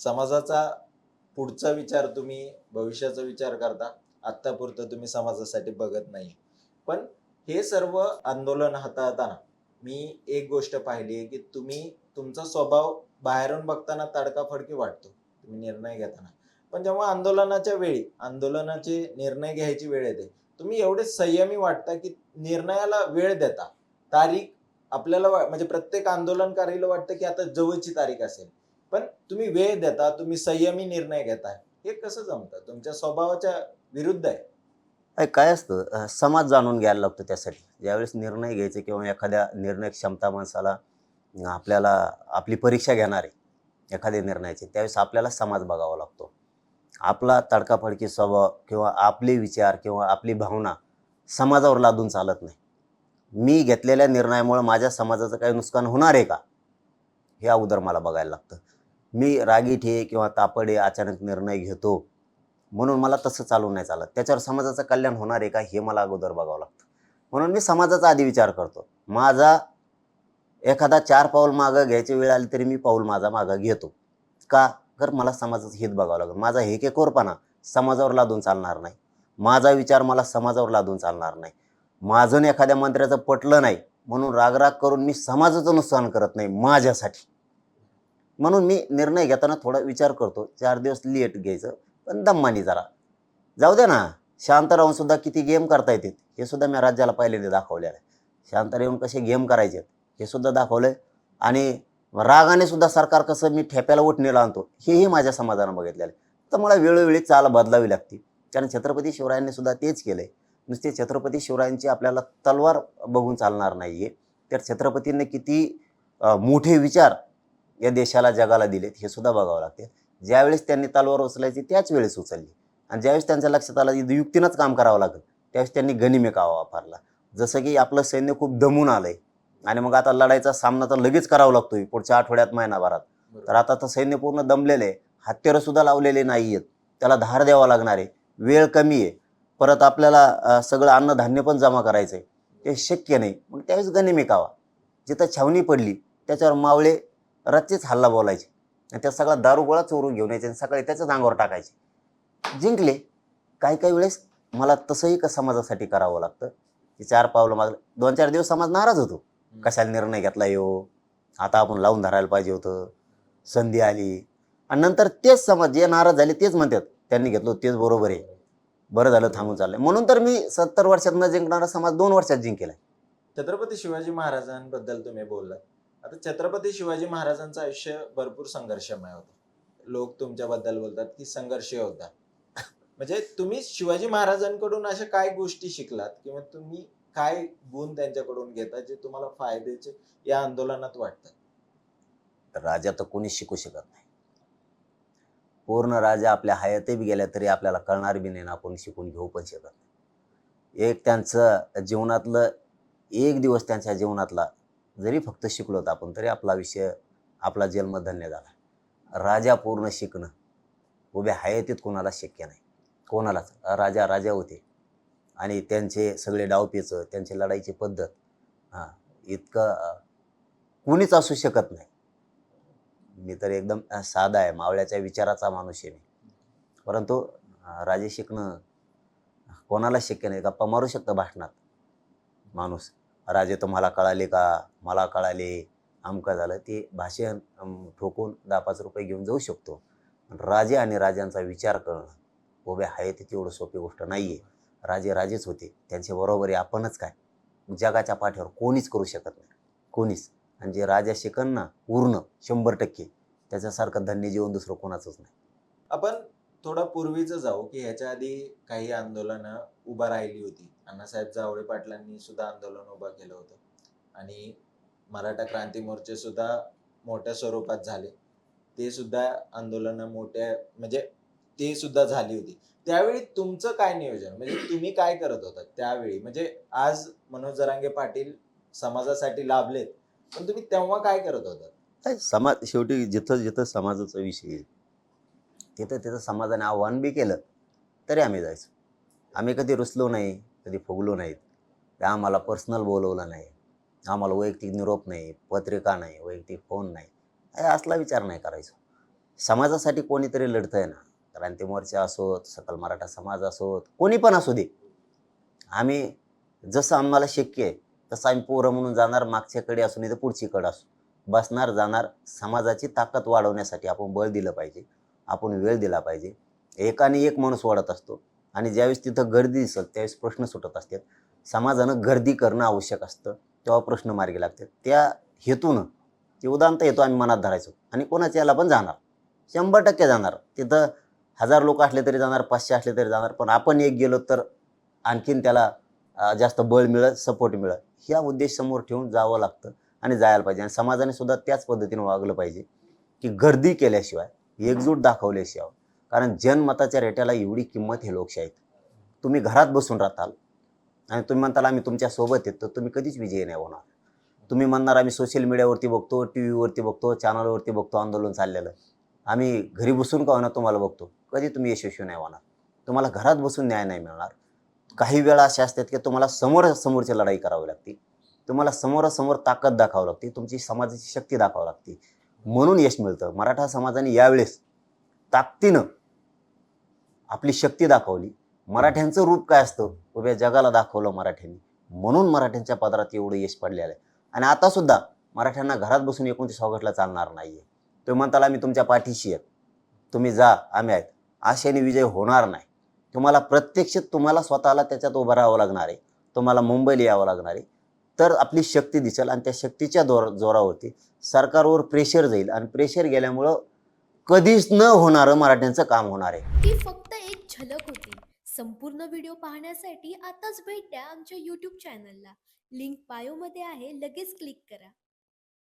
समाजाचा पुढचा विचार तुम्ही भविष्याचा विचार करता आत्तापुरतं तुम्ही समाजासाठी बघत नाही. पण हे सर्व आंदोलन हाताळताना मी एक गोष्ट पाहिली आहे की तुम्ही तुमचा स्वभाव बाहेरून बघताना तडकाफडकी वाटतो. तुम्ही निर्णय घेताना. पण जेव्हा आंदोलनाच्या वेळी आंदोलनाचे निर्णय घ्यायची वेळ येते तुम्ही एवढे संयमी वाटता की निर्णयाला वेळ देता. तारीख आपल्याला म्हणजे प्रत्येक आंदोलनकारीला वाटतं की आता जवळची तारीख असेल. पण तुम्ही वेळ देता तुम्ही संयमी निर्णय घेता हे कसं जमतं? तुमच्या स्वभावाच्या विरुद्ध आहे. काय असतं? समाज जाणून घ्यायला लागतो त्यासाठी. ज्यावेळेस निर्णय घ्यायचे किंवा एखाद्या निर्णय क्षमता माणसाला आपल्याला आपली परीक्षा घेणार आहे एखाद्या निर्णयाची त्यावेळेस आपल्याला समाज बघावा लागतो. आपला तडकाफडकी स्वभाव किंवा आपले विचार किंवा आपली भावना समाजावर लादून चालत नाही. मी घेतलेल्या निर्णयामुळे माझ्या समाजाचं काही नुकसान होणार आहे का? हे अगोदर मला बघायला लागतं. मी रागीट आहे किंवा तापडे अचानक निर्णय घेतो. म्हणून मला तसं चालू नाही चालत. त्याच्यावर समाजाचं कल्याण होणार आहे का हे मला अगोदर बघावं लागतं. म्हणून मी समाजाचा आधी विचार करतो. माझा एखादा चार पाऊल मागं घ्यायची वेळ आली तरी मी पाऊल माझा मागं घेतो. का? तर मला समाजाचं हित बघावं लागेल. माझा हेकेखोरपणा समाजावर लादून चालणार नाही. माझा विचार मला समाजावर लादून चालणार नाही. माझं एखाद्या मंत्र्याचं पटलं नाही. म्हणून रागराग करून मी समाजाचं नुकसान करत नाही माझ्यासाठी. म्हणून मी निर्णय घेताना थोडा विचार करतो. चार दिवस लेट घ्यायचं पण दम्मानी जरा. जाऊ द्या ना शांत राहून सुद्धा किती गेम करता येतात हे सुद्धा मी राज्याला पहिल्यांदा दाखवलेलं आहे. शांत राहून कसे गेम करायचे हे सुद्धा दाखवलंय. आणि रागाने सुद्धा सरकार कसं मी ठेप्याला उठणीला आणतो हेही माझ्या समाजानं बघितलेलं आहे. तर मला वेळोवेळी चाल बदलावी लागते. कारण छत्रपती शिवरायांनी सुद्धा तेच केलंय. नुसते छत्रपती शिवरायांची आपल्याला तलवार बघून चालणार नाही आहे तर छत्रपतींनी किती मोठे विचार या देशाला जगाला दिलेत हे सुद्धा बघावं लागते ज्यावेळेस त्यांनी तलवार उचलायची त्याच वेळेस उचलली. आणि ज्यावेळेस त्यांच्या लक्षात आलं की युक्तीनंच काम करावं लागेल त्यावेळेस त्यांनी गनिमे कावा वापरला. जसं की आपलं सैन्य खूप दमून आलंय. आणि मग आता लढाईचा सामना तर लगेच करावा लागतोय पुढच्या आठवड्यात महिनाभरात. तर आता तर सैन्य पूर्ण दमलेलं आहे. हत्यारं सुद्धा लावलेले नाही आहेत त्याला धार द्यावा लागणार आहे. वेळ कमी आहे. परत आपल्याला सगळं अन्नधान्य पण जमा करायचं आहे ते शक्य नाही. मग त्यावेळेस गनिमे कावा. जिथं छावणी पडली त्याच्यावर मावळे रच्चेच हल्ला बोलायचे. आणि त्या सगळा दारू गोळा चोरून घेऊन यायचे आणि सकाळी त्याच्याच अंगावर टाकायचे. जिंकले. काही काही वेळेस मला तसंही का समाजासाठी करावं लागतं. की चार पावलं मागलं. दोन चार दिवस समाज नाराज होतो. कशाला निर्णय घेतला येऊ आता आपण लावून धरायला पाहिजे होतं. संधी आली. आणि नंतर तेच समाज जे नाराज झाले तेच म्हणतात त्यांनी घेतलं तेच बरोबर आहे. बरं झालं थांबून चाललंय. म्हणून तर मी सत्तर वर्षात न जिंकणारा समाज दोन वर्षात जिंकेलाय. छत्रपती शिवाजी महाराजांबद्दल तुम्ही बोललात. आता छत्रपती शिवाजी महाराजांचं आयुष्य भरपूर संघर्षमय होतं. लोक तुमच्याबद्दल बोलतात की संघर्ष होता. म्हणजे तुम्ही शिवाजी महाराजांकडून अशा काय गोष्टी शिकलात? किंवा तुम्ही काय गुण त्यांच्याकडून घेता जे तुम्हाला फायद्याचे या आंदोलनात वाटतात? राजा तर कोणीच शिकू शकत नाही. पूर्ण राजा आपल्या हयाते बी गेल्या तरी आपल्याला कळणार बी नाही ना आपण शिकून घेऊ पण शकत नाही. एक त्यांचं जीवनातलं एक दिवस त्यांच्या जीवनातला जरी फक्त शिकलो होतो आपण तरी आपला विषय आपला जन्म धन्य झाला. राजा पूर्ण शिकणं उभ्या हयातीत कोणाला शक्य नाही. कोणालाच. राजा राजा होते. आणि त्यांचे सगळे डावपेचं त्यांची लढाईची पद्धत हां इतकं कुणीच असू शकत नाही. मी तर एकदम साधा आहे मावळ्याच्या विचाराचा माणूस आहे मी. परंतु राजे शिकणं कोणाला शक्य नाही. गप्पा मारू शकतं भाषणात माणूस. राजे तुम्हाला कळाले का? मला कळाले. अमका झालं. ते भाषण ठोकून दहा पाच रुपये घेऊन जाऊ शकतो. पण राजे आणि राजांचा विचार करणं उभे आहे ते तेवढं सोपी गोष्ट नाही आहे राजे राजेच होते. त्यांच्या बरोबरी आपणच काय? जगाच्या पाठीवर कोणीच करू शकत नाही. कोणीच. आणि जे राजा शिकन ना पूर्ण शंभर टक्के. त्याच्यासारखं धन्य जीवन दुसरं कोणाचंच नाही. आपण थोडा पूर्वीचं जाऊ की ह्याच्या आधी काही आंदोलनं उभा राहिली होती. अण्णासाहेब जावळे पाटलांनी सुद्धा आंदोलन उभं केलं होतं. आणि मराठा क्रांती मोर्चे सुद्धा मोठ्या स्वरूपात झाले. ते सुद्धा आंदोलनं मोठ्या म्हणजे ते सुद्धा झाली होती. त्यावेळी तुमचं काय नियोजन? म्हणजे तुम्ही काय करत होता त्यावेळी? म्हणजे आज मनोज जरांगे पाटील समाजासाठी लाभलेत पण तुम्ही तेव्हा काय करत होता? समाज शेवटी जिथं जिथं समाजाचा विषय तिथं तिथं समाजाने आव्हान बी केलं तरी आम्ही जायचो. आम्ही कधी रुसलो नाही कधी फुगलो नाहीत. ते आम्हाला पर्सनल बोलवलं नाही. आम्हाला वैयक्तिक निरोप नाही पत्रिका नाही वैयक्तिक फोन नाही. हे असला विचार नाही करायचो. समाजासाठी कोणीतरी लढतंय ना क्रांती मोर्चा असोत सकल मराठा समाज असोत कोणी पण असू दे. आम्ही जसं आम्हाला शक्य आहे तसं आम्ही पोरं म्हणून जाणार मागच्याकडे असू नाही तर पुढचीकडे असू. बसणार जाणार समाजाची ताकद वाढवण्यासाठी आपण बळ दिलं पाहिजे. आपण वेळ दिला पाहिजे. एकाने एक माणूस वाढत असतो आणि ज्यावेळेस तिथं गर्दी दिसत त्यावेळेस प्रश्न सुटत असतात. समाजानं गर्दी करणं आवश्यक असतं तेव्हा प्रश्न मार्गी लागतात. त्या हेतूनं ते उदांत हेतू आम्ही मनात धरायचो. आणि कोणाच्या याला पण जाणार. शंभर टक्के जाणार. तिथं हजार लोक असले तरी जाणार पाचशे असले तरी जाणार. पण आपण एक गेलो तर आणखीन त्याला जास्त बळ मिळत सपोर्ट मिळत ह्या उद्देश समोर ठेवून जावं लागतं आणि जायला पाहिजे. आणि समाजाने सुद्धा त्याच पद्धतीने वागलं पाहिजे. की गर्दी केल्याशिवाय एकजूट दाखवल्याशिवाय कारण जनमताच्या रेट्याला एवढी किंमत हे लोकशाहीत. तुम्ही घरात बसून राहताल. आणि तुम्ही म्हणताल आम्ही तुमच्यासोबत येत येतो तुम्ही कधीच विजयी नाही होणार. तुम्ही म्हणणार आम्ही सोशल मीडियावरती बघतो टी व्हीवरती बघतो चॅनलवरती बघतो आंदोलन चाललेलं. आम्ही घरी बसून का होणार तुम्हाला बघतो? कधी तुम्ही यशस्वी नाही होणार. तुम्हाला घरात बसून न्याय नाही मिळणार. काही वेळा अशा असतात की तुम्हाला समोर समोरची लढाई करावी लागते. तुम्हाला समोरासमोर ताकद दाखवावी लागते. तुमची समाजाची शक्ती दाखवावी लागते. म्हणून यश मिळतं. मराठा समाजाने यावेळेस ताकदीनं आपली शक्ती दाखवली. मराठ्यांचं रूप काय असतं? उभ्या जगाला दाखवलं मराठ्यांनी. म्हणून मराठ्यांच्या पदरात एवढं यश पडलेलं आहे. आणि आता सुद्धा मराठ्यांना घरात बसून एकोणतीस ऑगस्टला चालणार नाहीये. तुम्ही म्हणताल आम्ही तुमच्या पाठीशी आहेत तुम्ही जा आम्ही आहेत. आशेने विजय होणार नाही. तुम्हाला प्रत्यक्ष तुम्हाला स्वतःला त्याच्यात उभं राहावं लागणार आहे. तुम्हाला मुंबईला यावं लागणार आहे. तर आपली शक्ती दिसेल आणि त्या शक्तीच्या दोर जोरावरती सरकारवर प्रेशर जाईल. आणि प्रेशर गेल्यामुळं कधीच न होणारं मराठ्यांचं काम होणार आहे. ही फक्त एक झलक होती. संपूर्ण व्हिडिओ पाहण्यासाठी आताच भेट द्या आमच्या यूट्यूब चॅनलला लिंक बायोमध्ये आहे. लगेच क्लिक करा.